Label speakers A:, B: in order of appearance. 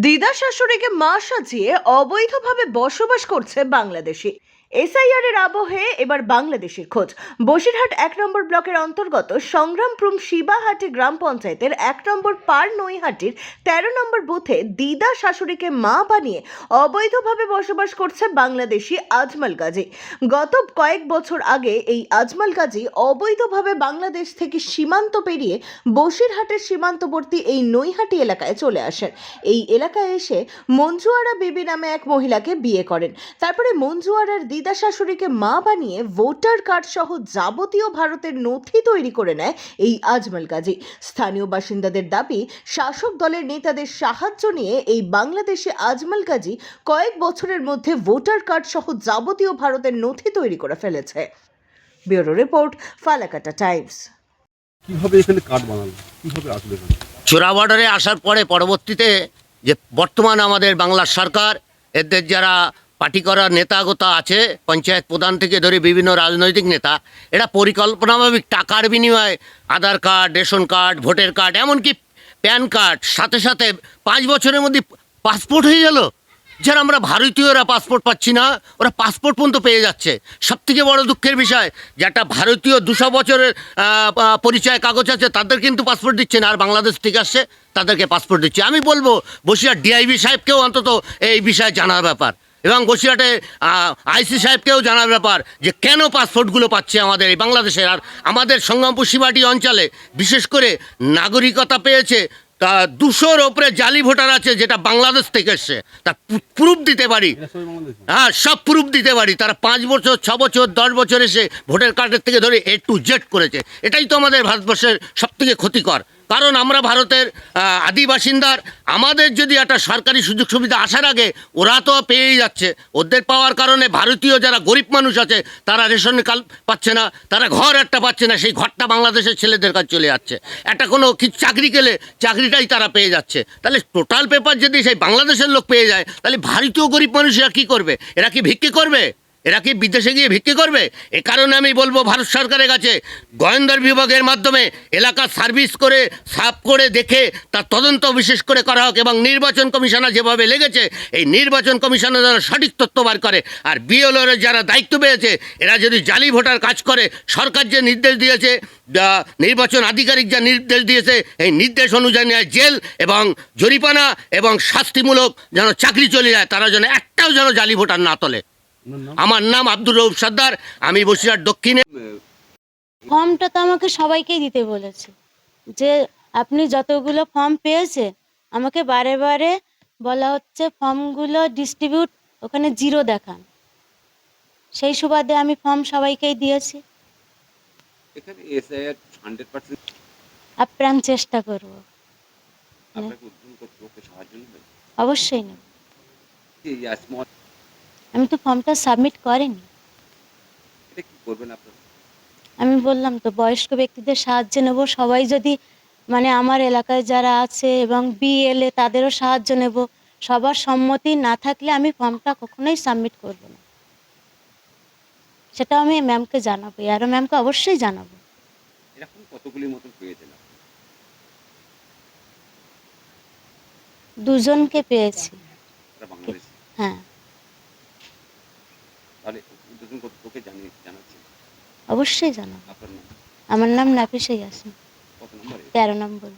A: দিদা শাশুড়িকে মা সাজিয়ে অবৈধভাবে বসবাস করছে বাংলাদেশি। এসআইআর এর আবহে এবার বাংলাদেশের খোঁজ। বসিরহাট এক নম্বর ব্লকের অন্তর্গত সংগ্রামপুরম শিবাহাটি গ্রাম পঞ্চায়েতের এক নম্বর পার নৈহাটির তেরো নম্বর বুথে দিদা শাশুড়িকে মা বানিয়ে অবৈধভাবে বসবাস করছে বাংলাদেশি আজমাল গাজী। গত কয়েক বছর আগে এই আজমাল গাজী অবৈধভাবে বাংলাদেশ থেকে সীমান্ত পেরিয়ে বসিরহাটের সীমান্তবর্তী এই নৈহাটি এলাকায় চলে আসেন। এই এলাকায় এসে মঞ্জুয়ারা বিবি নামে এক মহিলাকে বিয়ে করেন। তারপরে মঞ্জুয়ারার দিদা শাশুড়িকে মা বানিয়ে ভোটার কার্ড সহ যাবতীয় ভারতের নথি তৈরি করে নেয় এই আজমল গাজী স্থানীয় বাসিন্দাদের দাবি শাসক দলের নেতাদের সাহায্য নিয়ে এই বাংলাদেশে আজমল গাজী কয়েক বছরের মধ্যে ভোটার কার্ড সহ যাবতীয় ভারতের নথি তৈরি করে ফেলেছে। Bureau report Falakata Times.
B: কীভাবে এখানে কাঠ বানালো? কীভাবে আসলে এখানে?
C: চোরা বর্ডারে আসার পরে পরবর্তীতে যে বর্তমান আমাদের বাংলার সরকার এদের যারা পার্টি করার নেতাগোতা আছে, পঞ্চায়েত প্রধান থেকে ধরে বিভিন্ন রাজনৈতিক নেতা। এরা পরিকল্পনাভাবিক টাকার বিনিময়ে Aadhaar card, ration card, voter card, এমনকি প্যান কার্ড, সাথে সাথে পাঁচ বছরের মধ্যে পাসপোর্ট হয়ে গেল। যারা আমরা ভারতীয়রা পাসপোর্ট পাচ্ছি না, ওরা পাসপোর্ট পর্যন্ত পেয়ে যাচ্ছে। সব থেকে বড় দুঃখের বিষয় যে একটা ভারতীয় দুশো বছরের পরিচয় কাগজ আছে, তাদের কিন্তু পাসপোর্ট দিচ্ছে না, আর বাংলাদেশ থেকে আসছে, তাদেরকে পাসপোর্ট দিচ্ছে। আমি বলব, বসিরহাট ডিআইবি সাহেবকেও অন্তত এই বিষয়ে জানার ব্যাপার। এবং বসিরহাটে আইসি সাহেবকেও জানার ব্যাপার যে কেন পাসপোর্টগুলো পাচ্ছে আমাদের এই বাংলাদেশের। আর আমাদের সংগ্রামপুর সীমাটি অঞ্চলে বিশেষ করে নাগরিকতা পেয়েছে তা দুশোর ওপরে জালি ভোটার আছে যেটা বাংলাদেশ থেকে এসছে। তার প্রুফ দিতে পারি। হ্যাঁ সব প্রুফ দিতে পারি। তারা পাঁচ বছর ছ বছর দশ বছর এসে ভোটার কার্ডের থেকে ধরে এ টু জেড করেছে। এটাই তো আমাদের ভারতবর্ষের সব থেকে ক্ষতিকর। কারণ আমরা ভারতের আদি বাসিন্দার। আমাদের যদি একটা সরকারি সুযোগ সুবিধা আসার আগে ওরা তো পেয়েই যাচ্ছে। ওদের পাওয়ার কারণে ভারতীয় যারা গরিব মানুষ আছে, তারা রেশন কাল পাচ্ছে না, তারা ঘর একটা পাচ্ছে না, সেই ঘরটা বাংলাদেশের ছেলেদের কাছে চলে যাচ্ছে। একটা কোনো চাকরি গেলে চাকরিটাই তারা পেয়ে যাচ্ছে। তাহলে টোটাল পেপার যদি সেই বাংলাদেশের লোক পেয়ে যায়, তাহলে ভারতীয় গরিব মানুষেরা কী করবে? এরা কি ভিক্ষে করবে? এরা কি বিদেশে গিয়ে ভিক্ষে করবে? এ কারণে আমি বলব ভারত সরকারের কাছে গোয়েন্দার বিভাগের মাধ্যমে এলাকা সার্ভিস করে, সাফ করে দেখে, তার তদন্ত বিশেষ করে করা হোক এবং নির্বাচন কমিশনার যেভাবে লেগেছে, এই নির্বাচন কমিশনার যারা সঠিক তথ্য বার করে আর বিএলওর যারা দায়িত্ব পেয়েছে, এরা যদি জালি ভোটার কাজ করে, সরকার যে নির্দেশ দিয়েছে নির্বাচন আধিকারিক যা নির্দেশ দিয়েছে, এই নির্দেশ অনুযায়ী নেয় জেল এবং জরিপানা এবং শাস্তিমূলক যেন চাকরি চলে যায়, তারা যেন একটাও যেন জালি ভোটার না তোলে। আমার নাম আব্দুর রৌফ সর্দার আমি বসিরহাট দক্ষিণে।
D: ফর্মটা তো আমাকে সবাইকেই দিতে বলেছে যে আপনি যতগুলো ফর্ম পেয়েছে আমাকে বারে বারে বলা হচ্ছে ফর্মগুলো ডিস্ট্রিবিউট ওখানে জিরো দেখান। সেই সুবাদে আমি ফর্ম সবাইকেই দিয়েছি।
E: এখানে এসআইআর
D: আপ্রাণ চেষ্টা করব। অবশ্যই
E: আসমত
D: আমি তো ফর্মটা সাবমিট করিনি।
E: এটা কি করবেন আপনারা?
D: আমি বললাম তো বয়স্ক ব্যক্তিদের সাহায্য নেব। সবাই যদি মানে আমার এলাকায় যারা আছে এবং বিএলএ তাদেরও সাহায্য নেব। সবার সম্মতি না থাকলে আমি ফর্মটা কখনোই সাবমিট করব না। সেটা আমি ম্যামকে জানাব। আরও ম্যামকে অবশ্যই জানাব।
E: এরকম কতগুলির মতন পেয়েছেন?
D: দুজনকে পেয়েছি। হ্যাঁ।
E: তাহলে উদ্যোতন কর্তৃপক্ষে জানিয়ে জানাচ্ছেন?
D: অবশ্যই জানাব।
E: আপনার নাম?
D: আমার নাম নাফিসে ইয়াসিন
E: কত নম্বরে?
D: তেরো নম্বর।